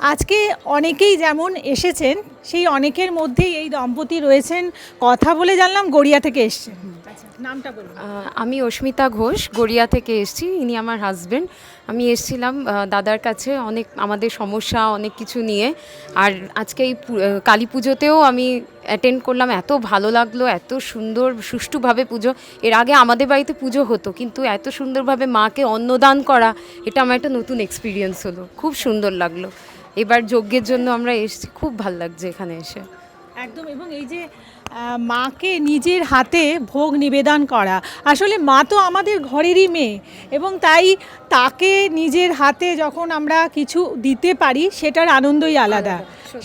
আজকে অনেকেই যেমন এসেছেন সেই অনেকের মধ্যেই এই দম্পতি রয়েছেন। কথা বলে জানলাম গড়িয়া থেকে এসছেন। আচ্ছা নামটা বলুন। আমি অস্মিতা ঘোষ গড়িয়া থেকে এসেছি। ইনি আমার হাজব্যান্ড আমি এসেছিলাম দাদার কাছে অনেক আমাদের সমস্যা অনেক কিছু নিয়ে। আর আজকে এই কালী পুজোতেও আমি অ্যাটেন্ড করলাম। এত ভালো লাগল এত সুন্দর সুষ্ঠুভাবে পুজো। এর আগে আমাদের বাড়িতে পুজো হতো কিন্তু এত সুন্দরভাবে মাকে অন্নদান করা এটা আমার একটা নতুন এক্সপিরিয়েন্স হলো। খুব সুন্দর লাগল। এবার যজ্ঞের জন্য আমরা এসেছি। খুব ভালো লাগছে এখানে এসে। একদম এবং এই যে মাকে নিজের হাতে ভোগ নিবেদন করা। আসলে মা তো আমাদের ঘরেরই মেয়ে এবং তাই তাকে নিজের হাতে যখন আমরা কিছু দিতে পারি সেটার আনন্দই আলাদা।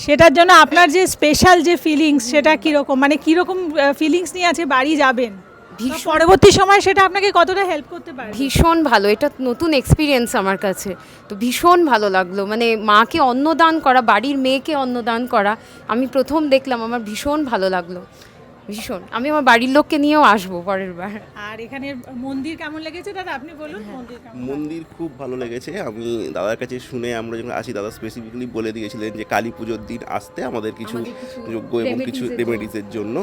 সেটার জন্য আপনার যে স্পেশাল যে ফিলিংস সেটা কীরকম? মানে কীরকম ফিলিংস নিয়ে আছে? বাড়ি যাবেন? ভীষণ- পরবর্তী সময় সেটা আপনাকে কতটা হেল্প করতে পারে ভীষণ ভালো এটা নতুন এক্সপিরিয়েন্স আমার কাছে। তো ভীষণ ভালো লাগল মানে মাকে অন্নদান করা বাড়ির মেয়েকে অন্নদান করা আমি প্রথম দেখলাম আমার ভীষণ ভালো লাগল। ভীষণ। আমি আমার বাড়ির লোককে নিয়েও আসব পরের বার। আর এখানে মন্দির কেমন লেগেছে দাদা? আপনি বলুন মন্দির মন্দির খুব ভালো লেগেছে। আমি দাদার কাছে শুনে আমরা যখন আসি দাদা স্পেসিফিক্যালি বলে দিয়েছিলেন যে কালী পুজোর দিন আসতে আমাদের কিছু যোগ্য এবং কিছু রেমেডিসের জন্য।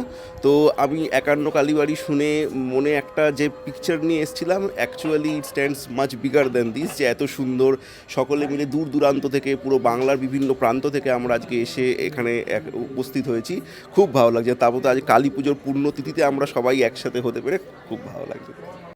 তো আমি একান্ন কালীবাড়ি শুনে মনে একটা যে পিকচার নিয়ে এসেছিলাম actually it stands much bigger than this যে এত সুন্দর সকলে মিলে দূর দূরান্ত থেকে পুরো বাংলার বিভিন্ন প্রান্ত থেকে আমরা আজকে এসে এখানে উপস্থিত হয়েছি। খুব ভালো লাগছে। তারপর তো আজ কালী পুজোর পূর্ণতিথিতে আমরা সবাই একসাথে হতে পেরে খুব ভালো লাগছে।